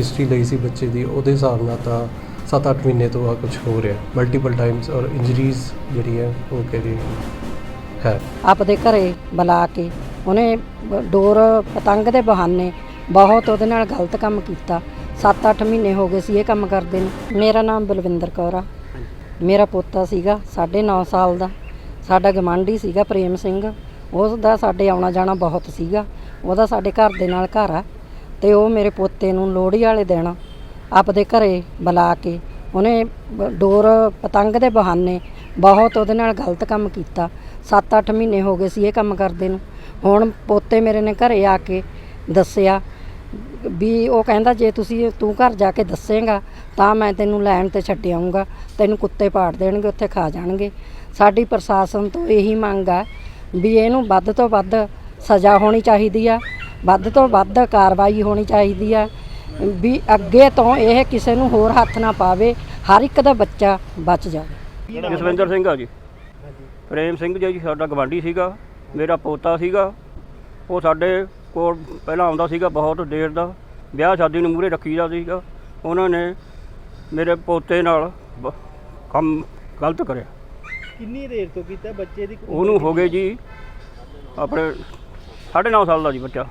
History ਲਈ ਸੀ ਬੱਚੇ ਦੀ, ਉਹਦੇ ਹਿਸਾਬ ਨਾਲ ਤਾਂ 7-8 ਮਹੀਨੇ ਤੋਂ ਆ ਕੁਝ ਹੋ ਰਿਹਾ। ਮਲਟੀਪਲ ਟਾਈਮਸ ਔਰ ਇੰਜਰੀਜ਼ ਜਿਹੜੀ ਹੈ, ਉਹ ਕਹਿ ਹੈ। ਆਪਦੇ ਘਰੇ ਬੁਲਾ ਕੇ ਉਹਨੇ ਡੋਰ ਪਤੰਗ ਦੇ ਬਹਾਨੇ ਬਹੁਤ ਉਹਦੇ ਨਾਲ ਗਲਤ ਕੰਮ ਕੀਤਾ। 7-8 ਮਹੀਨੇ ਹੋ ਗਏ ਸੀ ਇਹ ਕੰਮ ਕਰਦੇ ਨੂੰ। ਮੇਰਾ ਨਾਮ ਬਲਵਿੰਦਰ ਕੌਰ ਆ। ਮੇਰਾ ਪੋਤਾ ਸੀਗਾ 9.5 ਸਾਲ ਦਾ। ਸਾਡਾ ਗਵਾਂਢੀ ਸੀਗਾ ਪ੍ਰੇਮ ਸਿੰਘ। ਉਸ ਦਾ ਸਾਡੇ ਆਉਣਾ ਜਾਣਾ ਬਹੁਤ ਸੀਗਾ। ਉਹਦਾ ਸਾਡੇ ਘਰ ਦੇ ਨਾਲ ਘਰ ਆ। ਤੇ ਉਹ ਮੇਰੇ ਪੋਤੇ ਨੂੰ ਲੋਹੜੀ ਵਾਲੇ ਦਿਨ ਆਪਦੇ ਘਰੇ ਬੁਲਾ ਕੇ ਉਹਨੇ ਡੋਰ ਪਤੰਗ ਦੇ ਬਹਾਨੇ ਬਹੁਤ ਉਹਦੇ ਨਾਲ ਗਲਤ ਕੰਮ ਕੀਤਾ। 7-8 ਮਹੀਨੇ ਹੋ ਗਏ ਸੀ ਇਹ ਕੰਮ ਕਰਦੇ ਨੂੰ। ਹੁਣ ਪੋਤੇ ਮੇਰੇ ਨੇ ਘਰੇ ਆ ਕੇ ਦੱਸਿਆ ਵੀ ਉਹ ਕਹਿੰਦਾ, ਜੇ ਤੁਸੀਂ, ਤੂੰ ਘਰ ਜਾ ਕੇ ਦੱਸੇਗਾ, ਤਾਂ ਮੈਂ ਤੈਨੂੰ ਲੈਣ ਤੇ ਛੱਡ ਆਊਂਗਾ। ਤੈਨੂੰ ਕੁੱਤੇ ਪਾੜ ਦੇਣਗੇ, ਉੱਥੇ ਖਾ ਜਾਣਗੇ। ਸਾਡੀ ਪ੍ਰਸ਼ਾਸਨ ਤੋਂ ਇਹੀ ਮੰਗ ਆ ਵੀ ਇਹਨੂੰ ਵੱਧ ਤੋਂ ਵੱਧ ਸਜ਼ਾ ਹੋਣੀ ਚਾਹੀਦੀ ਆ। ਵੱਧ ਤੋਂ ਵੱਧ ਕਾਰਵਾਈ ਹੋਣੀ ਚਾਹੀਦੀ ਆ ਵੀ ਅੱਗੇ ਤੋਂ ਇਹ ਕਿਸੇ ਨੂੰ ਹੋਰ ਹੱਥ ਨਾ ਪਾਵੇ ਹਰ ਇੱਕ ਦਾ ਬੱਚਾ ਬਚ ਜਾਵੇ। ਜਸਵਿੰਦਰ ਸਿੰਘ ਆ ਜੀ। ਪ੍ਰੇਮ ਸਿੰਘ ਜੀ ਸਾਡਾ ਗਵਾਂਢੀ ਸੀਗਾ ਮੇਰਾ ਪੋਤਾ ਸੀਗਾ। ਉਹ ਸਾਡੇ ਕੋਲ ਪਹਿਲਾਂ ਆਉਂਦਾ ਸੀਗਾ ਬਹੁਤ ਦੇਰ ਦਾ ਵਿਆਹ ਸ਼ਾਦੀ ਨੂੰ ਮੂਹਰੇ ਰੱਖੀਦਾ ਸੀਗਾ। ਉਹਨਾਂ ਨੇ ਮੇਰੇ ਪੋਤੇ ਨਾਲ ਬ- ਕੰਮ ਗਲਤ ਕਰਿਆ। ਕਿੰਨੀ ਦੇਰ ਤੋਂ ਕੀਤਾ ਬੱਚੇ ਦੀ ਉਹਨੂੰ ਹੋ ਗਏ ਜੀ ਆਪਣੇ 9.5 ਸਾਲ ਦਾ ਜੀ ਬੱਚਾ।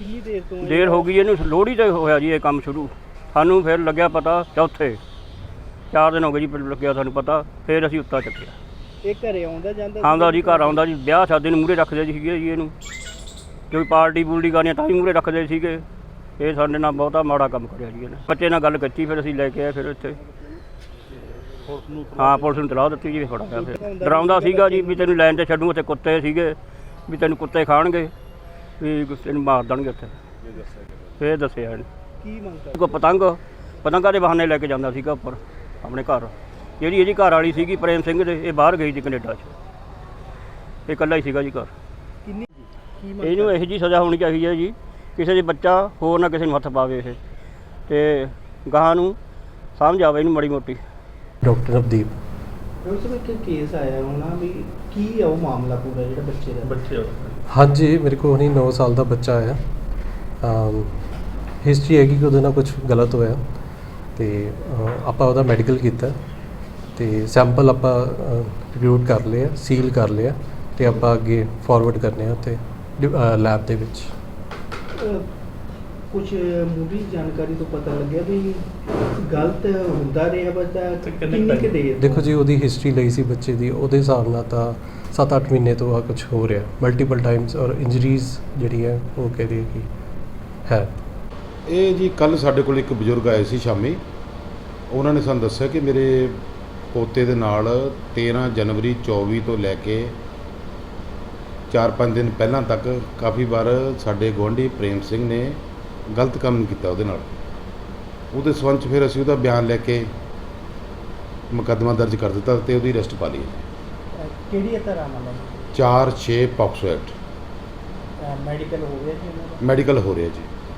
ਕਿੰਨੀ ਦੇਰ ਤੋਂ ਇਹ- ਦੇਰ ਹੋ ਗਈ ਇਹਨੂੰ ਲੋਹੜੀ ਤੇ ਹੋਇਆ ਜੀ ਇਹ ਕੰਮ ਸ਼ੁਰੂ। ਸਾਨੂੰ ਫਿਰ ਲੱਗਿਆ ਪਤਾ ਚੌਥੇ। ਚਾਰ ਦਿਨ ਹੋ ਗਏ ਜੀ ਫਿਰ ਲੱਗਿਆ ਸਾਨੂੰ ਪਤਾ ਫਿਰ ਅਸੀਂ ਉੱਤਾ ਚੱਕਿਆ। ਇਹ ਘਰੇ ਆਉਂਦਾ ਜਾਂਦਾ ਆਉਂਦਾ ਜੀ ਘਰ ਆਉਂਦਾ ਜੀ ਵਿਆਹ ਸ਼ਾਦੀ ਨੂੰ ਮੂਰੇ ਰੱਖਦੇ ਜੀ ਸੀਗੇ ਜੀ ਇਹਨੂੰ। ਕੋਈ ਪਾਰਟੀ ਪੂਲਟੀ ਕਰਨੀ ਤਾਂ ਹੀ ਮੂਰੇ ਰੱਖਦੇ ਸੀਗੇ। ਇਹ ਸਾਡੇ ਨਾਲ ਬਹੁਤਾ ਮਾੜਾ ਕੰਮ ਕਰਿਆ ਜੀ ਇਹਨੇ। ਬੱਚੇ ਨਾਲ ਗੱਲ ਕੀਤੀ ਫਿਰ ਅਸੀਂ ਲੈ ਕੇ ਆਏ ਫਿਰ ਇੱਥੇ। ਹਾਂ ਪੁਲਿਸ ਨੂੰ ਤਲਾਹ ਦਿੱਤੀ ਜੀ ਫੜਾ ਗਿਆ ਫਿਰ। ਡਰਾਉਂਦਾ ਸੀਗਾ ਜੀ ਵੀ ਤੈਨੂੰ ਲੈਣ ਤੇ ਛੱਡੂ ਉੱਥੇ ਕੁੱਤੇ ਸੀਗੇ। ਵੀ ਤੈਨੂੰ ਕੁੱਤੇ ਖਾਣਗੇ। ਵੀ ਤੈਨੂੰ ਮਾਰ ਦੇਣਗੇ ਉੱਥੇ। ਫਿਰ ਦੱਸਿਆ ਇਹਨੇ। ਕੀ ਮੰਗ ਕਰ ਕੋ ਪਤੰਗ ਪਤੰਗਾਂ ਦੇ ਬਹਾਨੇ ਲੈ ਕੇ ਜਾਂਦਾ ਸੀਗਾ ਉੱਪਰ ਆਪਣੇ ਘਰ। ਜਿਹੜੀ ਇਹਦੀ ਘਰ ਵਾਲੀ ਸੀਗੀ ਪ੍ਰੇਮ ਸਿੰਘ ਦੇ ਇਹ ਬਾਹਰ ਗਈ ਸੀ ਕੈਨੇਡਾ 'ਚ। ਇਹ ਇਕੱਲਾ ਹੀ ਸੀਗਾ ਜੀ ਘਰ। ਕਿੰਨੀ ਕੀ ਮੰਗ ਇਹਨੂੰ ਇਹੋ ਜੀ ਸਜ਼ਾ ਹੋਣੀ ਚਾਹੀਦੀ ਹੈ ਜੀ। ਕਿਸੇ ਦੇ ਬੱਚਾ ਹੋਰ ਨਾ ਕਿਸੇ ਨੂੰ ਹੱਥ ਪਾਵੇ ਇਹ। ਤੇ ਗਾਹਾਂ ਨੂੰ ਸਮਝ ਆਵੇ ਇਹਨੂੰ ਮੜੀ ਮੋਟੀ। ਡਾਕਟਰ ਨਵਦੀਪ ਡਾਕਟਰ ਸਾਹਿਬ ਇੱਕ ਕੇਸ ਆਇਆ ਹੋਣਾ ਵੀ ਕੀ ਆ ਉਹ ਮਾਮਲਾ ਪੂਰਾ ਜਿਹੜਾ ਬੱਚੇ ਦਾ? ਬੱਚੇ ਹਾਂਜੀ ਮੇਰੇ ਕੋਲ ਹੁਣੀ 9 ਸਾਲ ਦਾ ਬੱਚਾ ਆਇਆ। ਹਿਸਟਰੀ ਹੈਗੀ ਕਿ ਉਹਦੇ ਨਾਲ ਕੁਝ ਗਲਤ ਹੋਇਆ ਤੇ ਅਹ, ਆਪਾਂ ਉਹਦਾ ਮੈਡੀਕਲ ਕੀਤਾ ਤੇ ਸੈਂਪਲ ਆਪਾਂ ਰਿਪਿਊਟ ਕਰ ਲਿਆ ਸੀਲ ਕਰ ਲਿਆ ਤੇ ਆਪਾਂ ਅੱਗੇ ਫਾਰਵਰਡ ਕਰਨੇ ਆ ਉੱਥੇ ਲੈਬ ਦੇ ਵਿੱਚ। ਕੁਝ ਮੂਵੀ ਜਾਣਕਾਰੀ ਤੋਂ ਪਤਾ ਲੱਗਿਆ ਵੀ ਗਲਤ ਹੁੰਦਾ ਰਿਹਾ ਬੱਚਾ ਕਿੰਨੀ ਕਿ ਦੇਰ? ਦੇਖੋ ਜੀ ਉਹਦੀ ਹਿਸਟਰੀ ਲਈ ਸੀ ਬੱਚੇ ਦੀ ਉਹਦੇ ਹਿਸਾਬ ਨਾਲ ਤਾਂ 7-8 ਮਹੀਨੇ ਤੋਂ ਆ ਕੁਝ ਹੋ ਰਿਹਾ। ਮਲਟੀਪਲ ਟਾਈਮਸ ਔਰ ਇੰਜਰੀਜ਼ ਜਿਹੜੀ ਹੈ ਉਹ ਕਹਿ ਰਹੀ ਹੈ ਕਿ ਹੈ। ਇਹ ਜੀ ਕੱਲ ਸਾਡੇ ਕੋਲ ਇੱਕ ਬਜ਼ੁਰਗ ਆਏ ਸੀ ਸ਼ਾਮੀ। ਉਹਨਾਂ ਨੇ ਸਾਨੂੰ ਦੱਸਿਆ ਕਿ ਮੇਰੇ ਪੋਤੇ ਦੇ ਨਾਲ 13 ਜਨਵਰੀ 24 ਤੋਂ ਲੈ ਕੇ 4-5 ਦਿਨ ਪਹਿਲਾਂ ਤੱਕ ਕਾਫੀ ਵਾਰ ਸਾਡੇ ਗੁਆਂਢੀ ਪ੍ਰੇਮ ਸਿੰਘ ਨੇ ਗਲਤ ਕੰਮ ਕੀਤਾ ਉਹਦੇ ਨਾਲ। ਉਹਦੇ ਸੰਬੰਧ 'ਚ ਫਿਰ ਅਸੀਂ ਉਹਦਾ ਬਿਆਨ ਲੈ ਕੇ ਮੁਕੱਦਮਾ ਦਰਜ ਕਰ ਦਿੱਤਾ ਤੇ ਉਹਦੀ ਅਰੈਸਟ ਪਾ ਲਈ। ਕਿਹੜੀ ਤਰ੍ਹਾਂ ਮਤਲਬ 4-6 ਪੌਕਸੋ ਐਕਟ। ਮੈਡੀਕਲ ਹੋ ਗਿਆ ਜੀ ਮੈਡੀਕਲ ਹੋ ਰਿਹਾ ਜੀ।